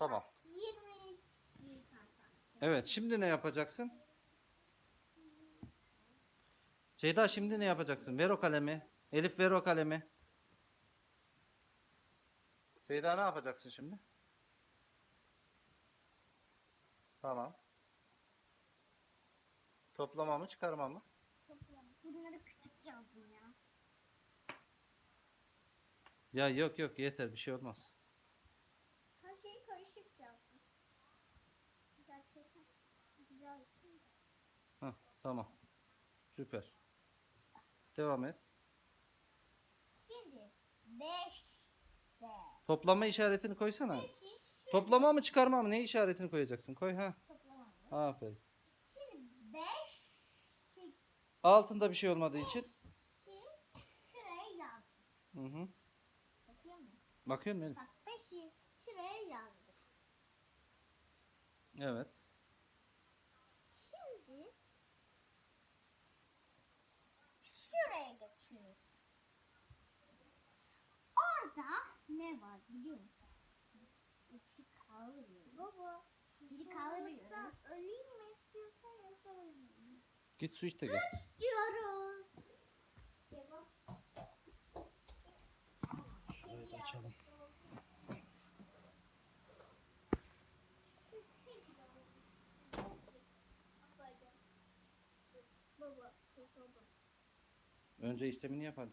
Tamam. 23 bir tane. Evet şimdi ne yapacaksın? Ceyda şimdi ne yapacaksın? Ver o kalemi. Elif ver o kalemi. Ceyda ne yapacaksın şimdi? Tamam. Toplama mı çıkarma mı? Toplam. Bunları yazdım ya. Ya yok yok yeter bir şey olmaz. Her şeyi karışık yazdım. Güzel. Hah, tamam. Süper. Devam et. Şimdi 5 de. Toplama işaretini koysana. 5'i şu Toplama mı çıkarma mı? Ne işaretini koyacaksın? Koy ha. toplamam. Aferin. Şimdi 5 şey, Altında bir şey olmadığı için. Hı hı. Bakıyor musun? Bakıyor musun? Elif? Bak 5'i şuraya yazdım. Evet. Şimdi şuraya geçiyoruz. Orada ne var biliyor musun? İki kaldırıyoruz. Baba. Biri kaldırıyoruz. Öleyim mi istiyorsan yoksa ölmeyeyim mi? Git su iç de gel. diyoruz. Önce işlemini yap hadi.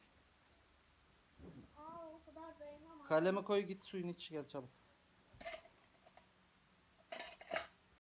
Aa o kadar dayanamam. Kalemi koy git suyun iç gel çabuk.